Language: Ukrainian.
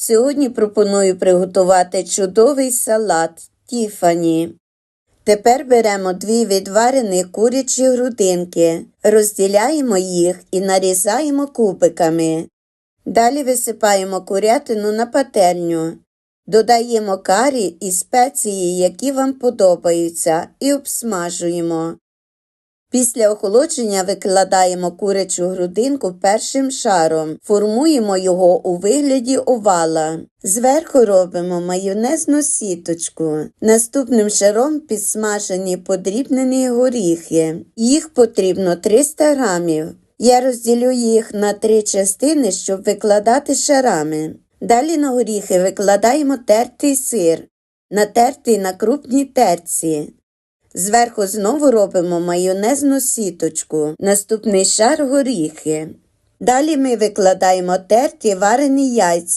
Сьогодні пропоную приготувати чудовий салат Тіфані. Тепер беремо дві відварені курячі грудинки, розділяємо їх і нарізаємо кубиками. Далі висипаємо курятину на пательню. Додаємо карі і спеції, які вам подобаються, і обсмажуємо. Після охолодження викладаємо курячу грудинку першим шаром, формуємо його у вигляді овала. Зверху робимо майонезну сіточку. Наступним шаром підсмажені подрібнені горіхи. Їх потрібно 300 грамів. Я розділю їх на три частини, щоб викладати шарами. Далі на горіхи викладаємо тертий сир, натертий на крупній терці. Зверху знову робимо майонезну сіточку, наступний шар горіхи. Далі ми викладаємо терті варені яйця.